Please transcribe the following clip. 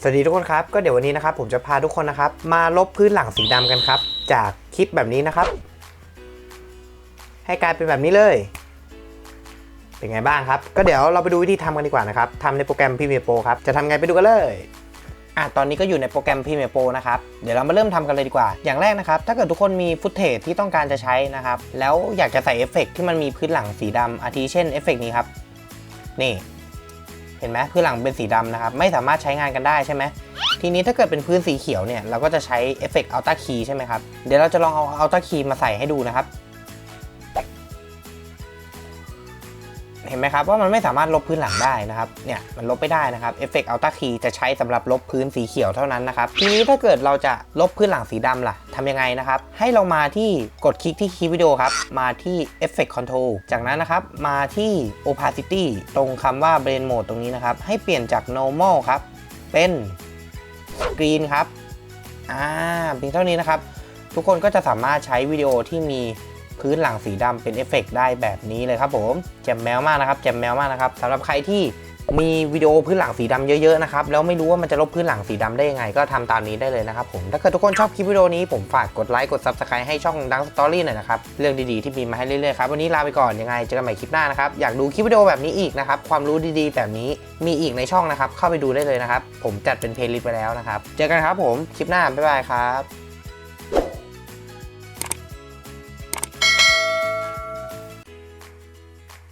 สวัสดีทุกคนครับ ก็เดี๋ยววันนี้นะครับผมจะพาทุกคนนะครับ มาลบพื้นหลังสีดำกันครับ จากคลิปแบบนี้นะครับ ให้กลายเป็นแบบนี้เลย เป็นไงบ้างครับ ก็เดี๋ยวเราไปดูวิธีทำกันดีกว่านะครับทำในโปรแกรม Premiere Pro ครับจะทำไงไปดูกันเลยอะตอนนี้ก็อยู่ในโปรแกรม Premiere Pro นะครับ เดี๋ยวเรามาเริ่มทำกันเลยดีกว่า อย่างแรกนะครับ ถ้าเกิดทุกคนมีฟุตเทจที่ต้องการจะใช้นะครับ แล้วอยากจะใส่เอฟเฟกต์ที่มันมีพื้นหลังสีดำอาทิเช่นเอฟเฟกต์นี้ครับ นี่ เห็นไหมพื้นหลังเป็นสีดำนะครับ ไม่สามารถใช้งานกันได้ใช่ไหมทีนี้ถ้าเกิดเป็นพื้นสีเขียวเนี่ย เราก็จะใช้เอฟเฟกต์อัลต้าคีใช่ไหมครับ เดี๋ยวเราจะลองเอาอัลต้าคีมาใส่ให้ดูนะครับ เห็นไหมครับว่ามันไม่สามารถลบพื้นหลังได้นะครับเนี่ยมันลบไม่ได้นะครับเอฟเฟกต์อัลต้าคีจะใช้สำหรับลบพื้นสีเขียวเท่านั้นนะครับทีนี้ถ้าเกิดเราจะลบพื้นหลังสีดำล่ะทำยังไงนะครับให้เรามาที่กดคลิกที่คีย์วิดีโอครับมาที่ Effect Control จากนั้นนะครับมาที่ Opacity ตรงคำว่า Blend Mode ตรงนี้นะครับให้เปลี่ยนจาก Normal ครับเป็น Screen ครับอ่าเพียงเท่านี้นะครับทุกคนก็จะสามารถใช้วิดีโอที่มี พื้นหลังสีดำเป็นเอฟเฟกต์ได้แบบนี้เลยครับผมแจ่มแมวมากนะครับแจ่มแมวมากนะครับสำหรับใครที่มีวิดีโอพื้นหลังสีดำเยอะๆนะครับแล้วไม่รู้ว่ามันจะลบพื้นหลังสีดำได้ยังไง ก็ทำตามนี้ได้เลยนะครับผมถ้าเกิดทุกคนชอบคลิปวิดีโอนี้ผมฝากกดไลค์กด Subscribe ให้ช่องดังสตอรี่หน่อยนะครับเรื่องดีๆที่มีมาให้เรื่อยๆครับวันนี้ลาไปก่อนยังไงเจอกันใหม่คลิปหน้านะครับอยากดูคลิปวิดีโอแบบนี้อีกนะครับความรู้ดีๆ แบบนี้มีอีกในช่องนะครับเข้าไปดูได้เลยนะครับผมจัดเป็นเพลย์ลิสต์ไปแล้วนะครับเจอกันครับผมคลิปหน้าบ๊ายบายครับ